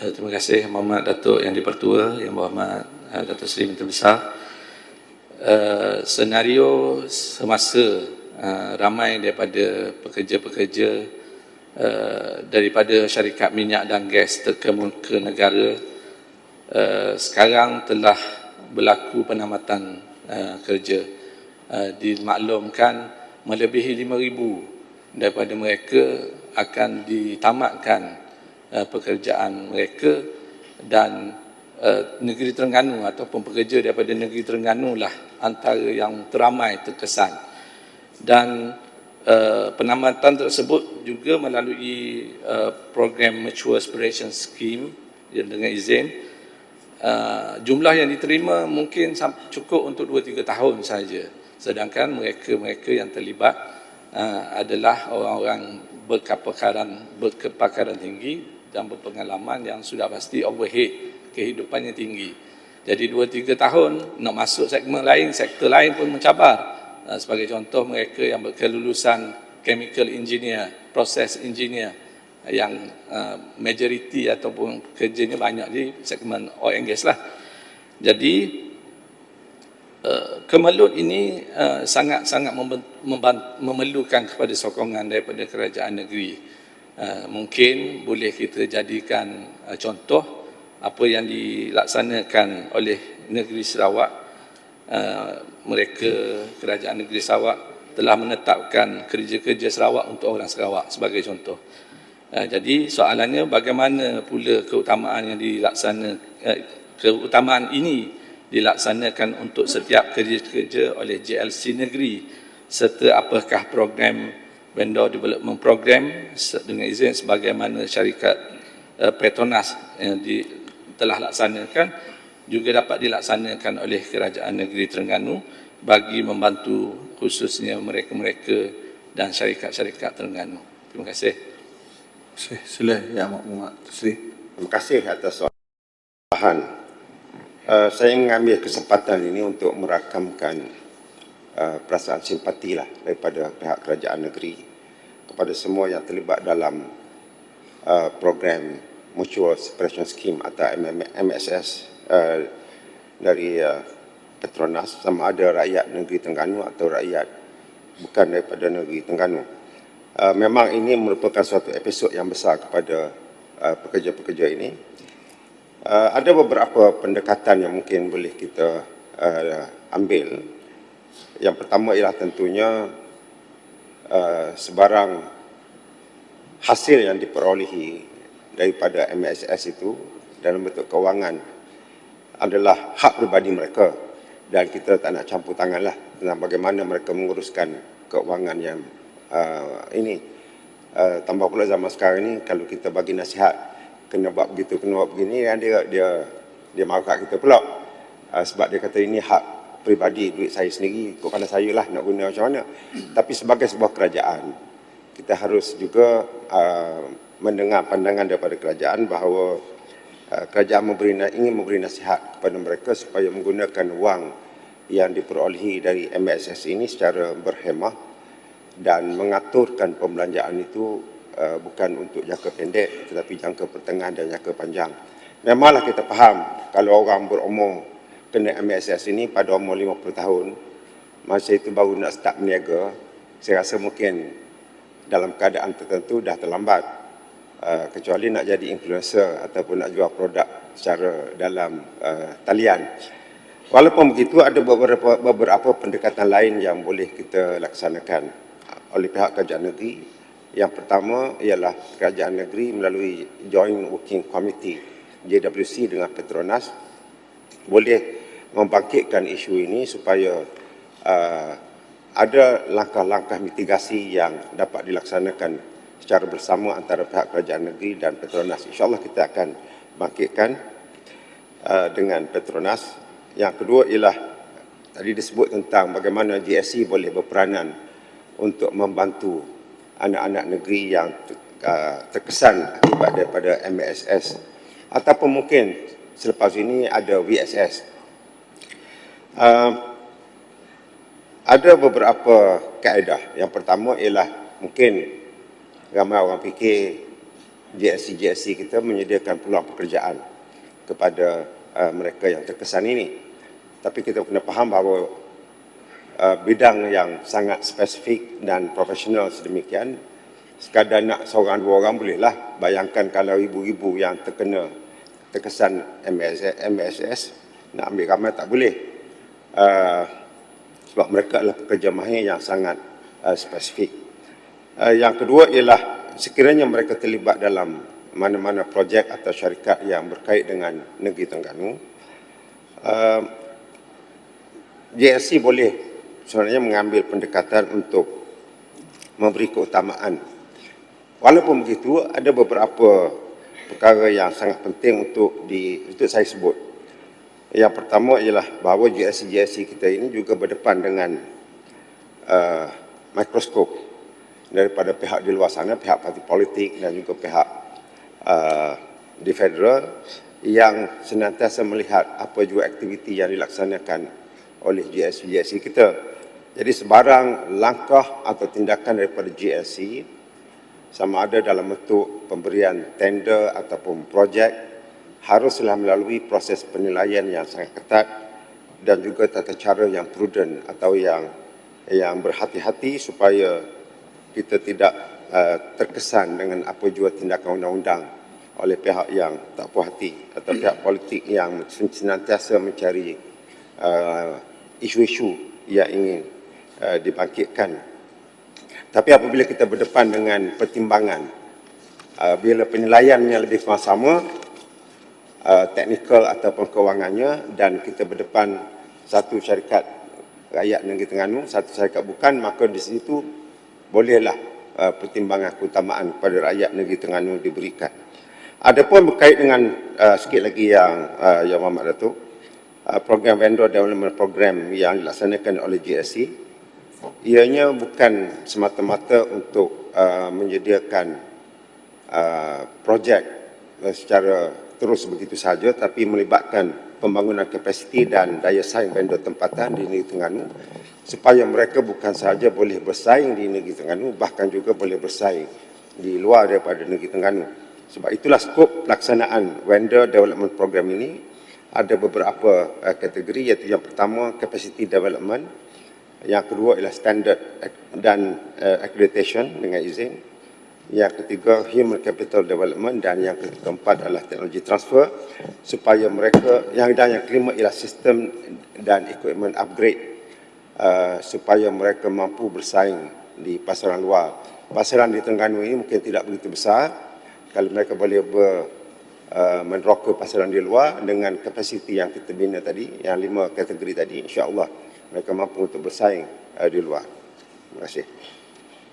Uh, terima kasih Muhammad Datuk Yang Dipertua, Yang Berhormat uh, Datuk Seri Menteri Besar. Uh, senario semasa uh, ramai daripada pekerja-pekerja uh, daripada syarikat minyak dan gas ke, ke negara uh, sekarang telah berlaku penamatan uh, kerja. Uh, dimaklumkan melebihi 5,000 daripada mereka akan ditamatkan uh, pekerjaan mereka dan uh, negeri Terengganu ataupun pekerja daripada negeri Terengganu lah antara yang teramai terkesan. Dan uh, penamatan tersebut juga melalui uh, program Mature Aspiration Scheme yang dengan izin. Uh, jumlah yang diterima mungkin cukup untuk 2-3 tahun saja. Sedangkan mereka-mereka yang terlibat uh, adalah orang-orang berkepakaran berkepakaran tinggi dan berpengalaman yang sudah pasti overhead kehidupannya tinggi. Jadi 2-3 tahun nak masuk segmen lain, sektor lain pun mencabar. Uh, sebagai contoh mereka yang berkelulusan chemical engineer, process engineer yang uh, majoriti ataupun kerjanya banyak di segmen oil and gas lah. Jadi uh, kemelut ini sangat-sangat memerlukan kepada sokongan daripada kerajaan negeri. Mungkin boleh kita jadikan contoh apa yang dilaksanakan oleh negeri Sarawak uh, mereka kerajaan negeri Sarawak telah menetapkan kerja-kerja Sarawak untuk orang Sarawak sebagai contoh. Jadi soalannya bagaimana pula keutamaan yang dilaksanakan keutamaan ini dilaksanakan untuk setiap kerja-kerja oleh JLC negeri serta apakah program vendor development program dengan izin sebagaimana syarikat uh, Petronas yang di telah laksanakan juga dapat dilaksanakan oleh kerajaan negeri Terengganu bagi membantu khususnya mereka-mereka dan syarikat-syarikat Terengganu. Terima kasih. Sila ya Muhammad Sri. Terima kasih atas soalan. Uh, saya mengambil kesempatan ini untuk merakamkan uh, perasaan simpati lah daripada pihak kerajaan negeri kepada semua yang terlibat dalam uh, program Mutual Separation Scheme atau MSS uh, dari uh, Petronas sama ada rakyat negeri Tengganu atau rakyat bukan daripada negeri Tengganu. Uh, memang ini merupakan suatu episod yang besar kepada uh, pekerja-pekerja ini. Uh, ada beberapa pendekatan yang mungkin boleh kita uh, ambil. Yang pertama ialah tentunya uh, sebarang hasil yang diperolehi daripada MSS itu dalam bentuk kewangan adalah hak pribadi mereka. Dan kita tak nak campur tangan lah tentang bagaimana mereka menguruskan keuangan yang uh, ini. Uh, tambah pula zaman sekarang ini kalau kita bagi nasihat kena buat begitu kena buat begini kan dia dia dia marah kita pula. Uh, sebab dia kata ini hak pribadi duit saya sendiri kok pada saya lah nak guna macam mana tapi sebagai sebuah kerajaan kita harus juga uh, mendengar pandangan daripada kerajaan bahawa uh, kerajaan memberi, ingin memberi nasihat kepada mereka supaya menggunakan wang yang diperolehi dari MSS ini secara berhemah dan mengaturkan pembelanjaan itu uh, bukan untuk jangka pendek tetapi jangka pertengahan dan jangka panjang. Memanglah kita faham kalau orang berumur kena MSS ini pada umur 50 tahun masa itu baru nak start meniaga saya rasa mungkin dalam keadaan tertentu dah terlambat Uh, kecuali nak jadi influencer ataupun nak jual produk secara dalam uh, talian. Walaupun begitu ada beberapa beberapa pendekatan lain yang boleh kita laksanakan oleh pihak kerajaan negeri. Yang pertama ialah kerajaan negeri melalui Joint Working Committee JWC dengan Petronas boleh membangkitkan isu ini supaya uh, ada langkah-langkah mitigasi yang dapat dilaksanakan secara bersama antara pihak kerajaan negeri dan Petronas. InsyaAllah kita akan bangkitkan uh, dengan Petronas. Yang kedua ialah tadi disebut tentang bagaimana GSC boleh berperanan untuk membantu anak-anak negeri yang uh, terkesan akibat daripada MSS ataupun mungkin selepas ini ada VSS. Uh, ada beberapa kaedah. Yang pertama ialah mungkin ramai orang fikir GSC-GSC kita menyediakan peluang pekerjaan kepada uh, mereka yang terkesan ini. Tapi kita kena faham bahawa uh, bidang yang sangat spesifik dan profesional sedemikian, sekadar nak seorang dua orang bolehlah. Bayangkan kalau ibu-ibu yang terkena terkesan MSS, MSS nak ambil ramai tak boleh. Uh, sebab mereka adalah pekerja mahir yang sangat uh, spesifik. Uh, yang kedua ialah sekiranya mereka terlibat dalam mana-mana projek atau syarikat yang berkait dengan negeri Terengganu, uh, JSC boleh sebenarnya mengambil pendekatan untuk memberi keutamaan. Walaupun begitu, ada beberapa perkara yang sangat penting untuk di untuk saya sebut. Yang pertama ialah bahawa GSC-GSC kita ini juga berdepan dengan uh, mikroskop daripada pihak di luar sana, pihak parti politik dan juga pihak uh, di federal yang senantiasa melihat apa juga aktiviti yang dilaksanakan oleh GSC-GSC kita. Jadi sebarang langkah atau tindakan daripada GSC sama ada dalam bentuk pemberian tender ataupun projek haruslah melalui proses penilaian yang sangat ketat dan juga tata cara yang prudent atau yang yang berhati-hati supaya kita tidak uh, terkesan dengan apa jua tindakan undang-undang oleh pihak yang tak puas hati atau pihak politik yang senantiasa mencari uh, isu-isu yang ingin uh, dibangkitkan. Tapi apabila kita berdepan dengan pertimbangan, uh, bila penilaiannya lebih kurang sama, uh, teknikal ataupun kewangannya dan kita berdepan satu syarikat rakyat negeri Terengganu, satu syarikat bukan, maka di situ bolehlah uh, pertimbangan keutamaan kepada rakyat negeri Terengganu diberikan. Adapun berkait dengan uh, sikit lagi yang uh, Yang Muhammad Datuk, uh, program vendor development program yang dilaksanakan oleh GSC, ianya bukan semata-mata untuk uh, menyediakan uh, projek uh, secara terus begitu saja tapi melibatkan pembangunan kapasiti dan daya saing vendor tempatan di negeri Terengganu supaya mereka bukan sahaja boleh bersaing di negeri Terengganu bahkan juga boleh bersaing di luar daripada negeri Terengganu. Sebab itulah skop pelaksanaan vendor development program ini ada beberapa uh, kategori iaitu yang pertama capacity development, yang kedua ialah standard dan uh, accreditation dengan izin yang ketiga human capital development dan yang keempat adalah teknologi transfer supaya mereka yang dan yang kelima ialah sistem dan equipment upgrade uh, supaya mereka mampu bersaing di pasaran luar. Pasaran di Terengganu ini mungkin tidak begitu besar kalau mereka boleh ber, uh, meneroka pasaran di luar dengan kapasiti yang kita bina tadi, yang lima kategori tadi, insya Allah mereka mampu untuk bersaing uh, di luar. Terima kasih.